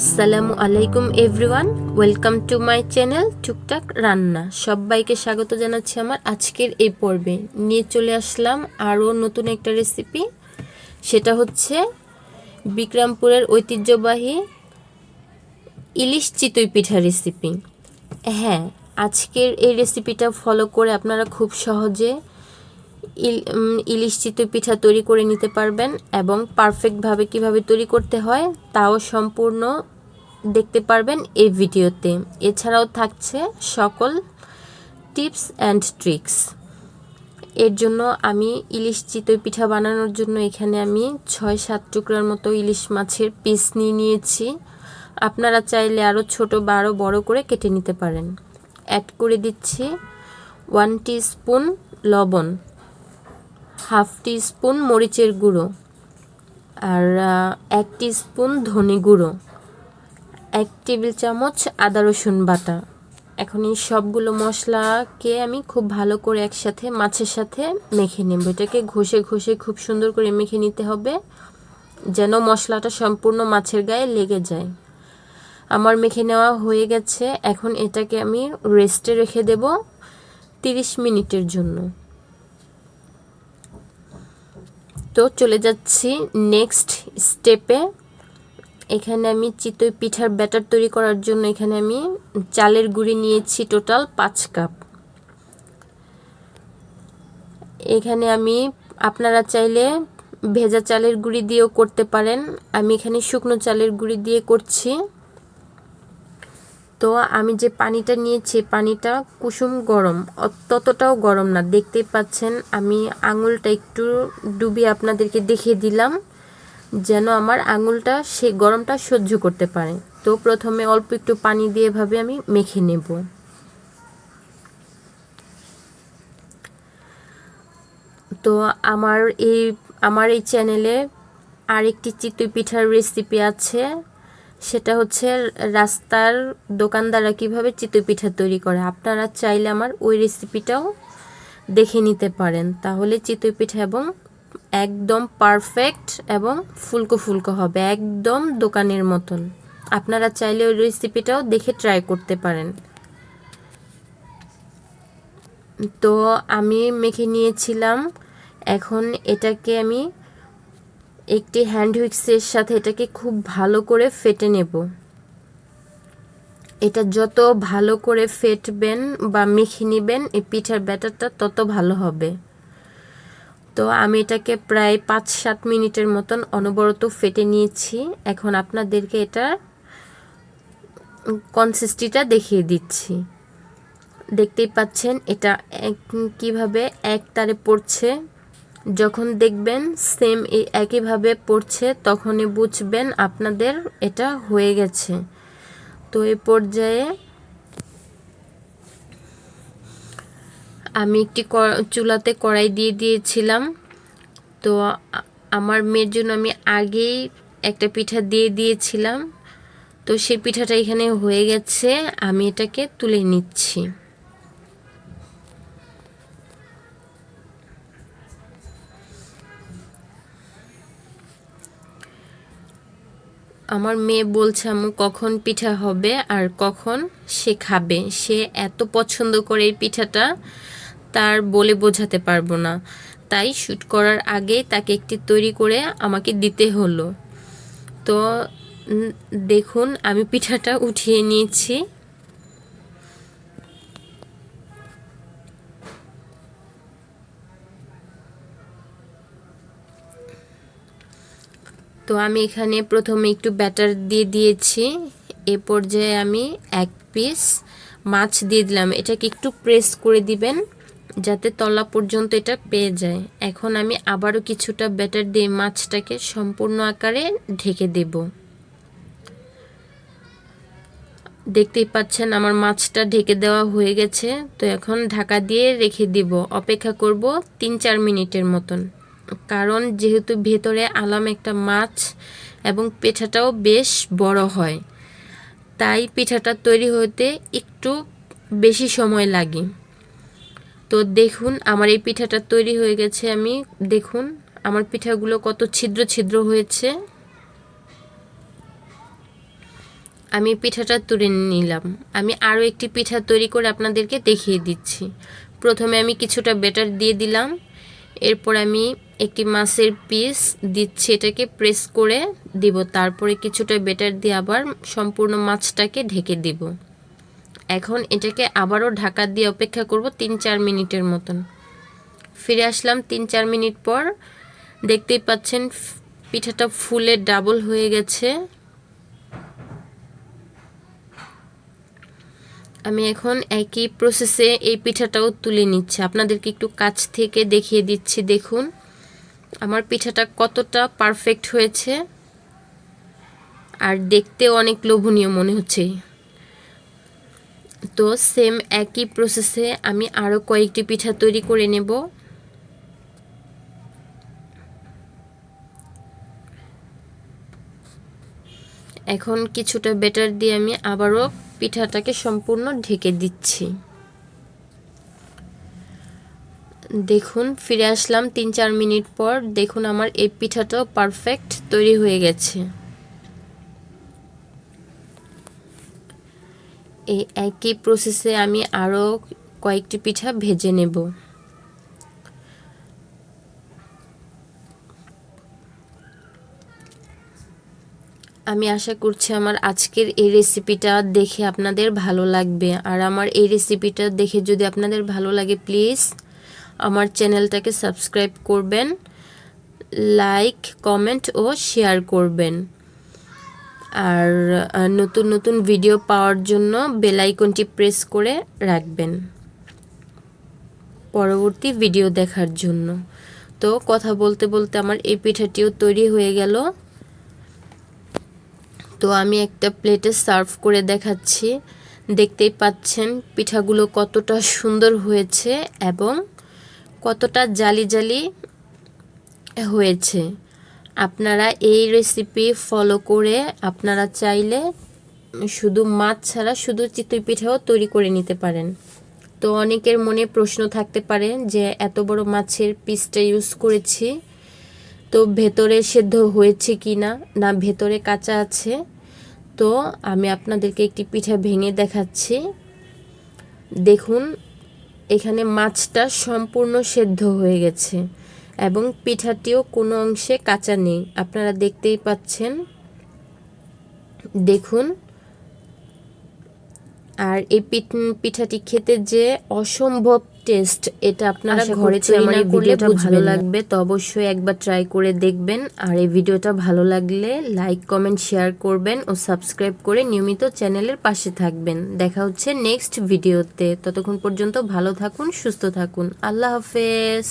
আসসালামু আলাইকুম everyone, welcome to my channel টুকটাক রান্না। সবাইকে স্বাগত জানাচ্ছি আমার আজকের এই পর্বে। নিয়ে চলে আসলাম আরও নতুন একটা রেসিপি সেটা হচ্ছে বিক্রমপুরের ঐতিহ্যবাহী ইলিশ চিতই পিঠা রেসিপি হ্যাঁ আজকের এই রেসিপিটা ফলো করে আপনারা খুব সহজে ইলিশ চিতই পিঠা তৈরি করে নিতে পারবেন এবং পারফেক্টভাবে কীভাবে তৈরি করতে হয় তাও সম্পূর্ণ দেখতে পারবেন এই ভিডিওতে। এছাড়াও থাকছে সকল টিপস অ্যান্ড ট্রিক্স এর জন্য আমি ইলিশ চিতই পিঠা বানানোর জন্য এখানে আমি ছয় সাত টুকরার মতো ইলিশ মাছের পিস নিয়ে নিয়েছি। আপনারা চাইলে আরও ছোট বা আরও বড়ো করে কেটে নিতে পারেন। অ্যাড করে দিচ্ছি ওয়ান স্পুন লবণ। হাফ স্পুন মরিচের গুঁড়ো আর এক স্পুন ধনে গুঁড়ো, এক টেবিল চামচ আদা রসুন বাটা। এখন এই সবগুলো মশলাকে আমি খুব ভালো করে একসাথে মাছের সাথে মেখে নেব। এটাকে ঘষে ঘষে খুব সুন্দর করে মেখে নিতে হবে, যেন মশলাটা সম্পূর্ণ মাছের গায়ে লেগে যায়। আমার মেখে নেওয়া হয়ে গেছে, এখন এটাকে আমি রেস্টে রেখে দেব তিরিশ মিনিটের জন্য। তো চলে যাচ্ছি নেক্সট স্টেপে এখানে আমি চিতই পিঠার ব্যাটার তৈরি করার জন্য এখানে আমি চালের গুঁড়ি নিয়েছি টোটাল পাঁচ কাপ এখানে আমি, আপনারা চাইলে ভেজা চালের গুঁড়ি দিয়েও করতে পারেন। আমি এখানে শুকনো চালের গুঁড়ি দিয়ে করছি। তো আমি যে পানিটা নিয়েছি, পানিটা কুসুম গরম। ততটাও গরম না। দেখতেই পাচ্ছেন, আমি আঙুলটা একটু ডুবিয়ে আপনাদেরকে দেখিয়ে দিলাম যেন আমার আঙুলটা সে গরমটা সহ্য করতে পারে। তো প্রথমে অল্প একটু পানি দিয়ে এভাবে আমি মেখে নেব। তো আমার এই আমার এই চ্যানেলে আরেকটি চিতই পিঠার রেসিপি আছে। সেটা হচ্ছে রাস্তার দোকানদাররা কীভাবে চিতই পিঠা তৈরি করে। আপনারা চাইলে আমার ওই রেসিপিটাও দেখে নিতে পারেন। তাহলে চিতই পিঠা এবং একদম পারফেক্ট এবং ফুলকো ফুলকো হবে, একদম দোকানের মতন। আপনারা চাইলে ওই রেসিপিটাও দেখে ট্রাই করতে পারেন। তো আমি মেখে নিয়েছিলাম। এখন এটাকে আমি একটি হ্যান্ড হুইক্সের সাথে এটাকে খুব ভালো করে ফেটে নেব। এটা যত ভালো করে ফেটবেন বা মেখে নেবেন, এই পিঠার ব্যাটারটা তত ভালো হবে। তো আমি এটাকে প্রায় পাঁচ সাত মিনিটের মতন অনবরত ফেটে নিয়েছি। এখন আপনাদেরকে এটা কনসিস্টিটা দেখিয়ে দিচ্ছি। দেখতেই পাচ্ছেন এটা কীভাবে এক তারে পড়ছে। যখন দেখবেন সেম একইভাবে পড়ছে, তখনই বুঝবেন আপনাদের এটা হয়ে গেছে। তো এই পর্যায়ে আমি একটি চুলাতে কড়াই দিয়ে দিয়েছিলাম। তো আমার মেয়ের জন্য আমি আগেই একটা পিঠা দিয়ে দিয়েছিলাম। তো সেই পিঠাটা এখানে হয়ে গেছে। আমি এটাকে তুলে নিচ্ছি। আমার মেয়ে বলছে আমু কখন পিঠা হবে আর কখন সে খাবে? সে এত পছন্দ করে এই পিঠাটা, তার বলে বোঝাতে পারব না। তাই শ্যুট করার আগে তাকে একটি তৈরি করে আমাকে দিতে হলো। তো দেখুন, আমি পিঠাটা উঠিয়ে নিয়েছি। তো আমি এখানে প্রথমে একটু ব্যাটার দিয়ে দিয়েছি। এ পর্যায়ে আমি এক পিস মাছ দিয়ে দিলাম। এটাকে একটু প্রেস করে দিবেন যাতে তলা পর্যন্ত এটা পেয়ে যায়। এখন আমি আবারও কিছুটা ব্যাটার দিয়ে মাছটাকে সম্পূর্ণ আকারে ঢেকে দেব। দেখতেই পাচ্ছেন আমার মাছটা ঢেকে দেওয়া হয়ে গেছে। তো এখন ঢাকা দিয়ে রেখে দিব। অপেক্ষা করব তিন চার মিনিটের মতন। কারণ যেহেতু ভেতরে আলাম একটা মাছ এবং পিঠাটাও বেশ বড় হয়, তাই পিঠাটা তৈরি হতে একটু বেশি সময় লাগে। তো দেখুন, আমার এই পিঠাটা তৈরি হয়ে গেছে আমি, দেখুন, আমার পিঠাগুলো কত ছিদ্র ছিদ্র হয়েছে। আমি পিঠাটা তুলে নিলাম। আমি আরও একটি পিঠা তৈরি করে আপনাদেরকে দেখিয়ে দিচ্ছি। প্রথমে আমি কিছুটা বেটার দিয়ে দিলাম। এরপর আমি একটি মাছের পিস দিচ্ছি এটাকে প্রেস করে দিব। তারপরে কিছুটা বেটার দিয়ে আবার সম্পূর্ণ মাছটাকে ঢেকে দিব। এখন এটাকে আবারও ঢাকা দিয়ে অপেক্ষা করব তিন চার মিনিটের মতন। ফিরে আসলাম তিন চার মিনিট পর। দেখতেই পাচ্ছেন, পিঠাটা ফুলে ডাবল হয়ে গেছে। আমি এখন একই প্রসেসে এই পিঠাটাও তুলে নিচ্ছি। আপনাদেরকে একটু কাছ থেকে দেখিয়ে দিচ্ছি, দেখুন। আমার পিঠাটা কতটা পারফেক্ট হয়েছে। আর দেখতেও অনেক লোভনীয় মনে হচ্ছে। তো সেম একই প্রসেসে আমি আরও কয়েকটি পিঠা তৈরি করে নেব। এখন কিছুটা বেটার দিয়ে আমি আবারও পিঠাটাকে সম্পূর্ণ ঢেকে দিচ্ছি। দেখুন, ফিরে আসলাম তিন চার মিনিট পর। দেখুন, আমার এই পিঠাটাও পারফেক্ট তৈরি হয়ে গেছে। এই একই প্রসেসে আমি আরও কয়েকটি পিঠা ভেজে নেব। আমি আশা করছি আমার আজকের এই রেসিপিটা দেখে আপনাদের ভালো লাগবে। আর আমার এই রেসিপিটা দেখে যদি আপনাদের ভালো লাগে প্লিজ আমার চ্যানেলটাকে সাবস্ক্রাইব করবেন লাইক কমেন্ট ও শেয়ার করবেন। আর নতুন নতুন ভিডিও পাওয়ার জন্য বেল আইকনটি প্রেস করে রাখবেন। পরবর্তী ভিডিও দেখার জন্য। তো কথা বলতে বলতে আমার এই পিঠাটিও তৈরি হয়ে গেল। তো আমি একটা প্লেটে সার্ভ করে দেখাচ্ছি। দেখতেই পাচ্ছেন পিঠাগুলো কতটা সুন্দর হয়েছে এবং কতটা জালি জালি হয়েছে। আপনারা এই রেসিপি ফলো করে আপনারা চাইলে শুধু মাছ ছাড়া শুধু চিতই পিঠাও তৈরি করে নিতে পারেন। তো অনেকের মনে প্রশ্ন থাকতে পারে যে এত বড় মাছের পিসটা ইউজ করেছি। তো ভেতরে সেদ্ধ হয়েছে কি না না ভেতরে কাঁচা আছে, তো আমি আপনাদেরকে একটি পিঠা ভেঙে দেখাচ্ছি। দেখুন, এখানে মাছটা সম্পূর্ণ সেদ্ধ হয়ে গেছে এবং পিঠাটিও কোনো অংশে কাঁচা নেই। আপনারা দেখতেই পাচ্ছেন। দেখুন, আর এই পিঠ- পিঠাটি খেতে যে অসম্ভব টেস্ট এটা আপনারা ঘরে তৈরি না করলে ভালো লাগবে তো অবশ্যই একবার ট্রাই করে দেখবেন। আর এই ভিডিওটা ভালো লাগলে লাইক কমেন্ট শেয়ার করবেন ও সাবস্ক্রাইব করে নিয়মিত চ্যানেলের পাশে থাকবেন। দেখা হচ্ছে নেক্সট ভিডিওতে। ততক্ষণ পর্যন্ত ভালো থাকুন সুস্থ থাকুন। আল্লাহ হাফেজ।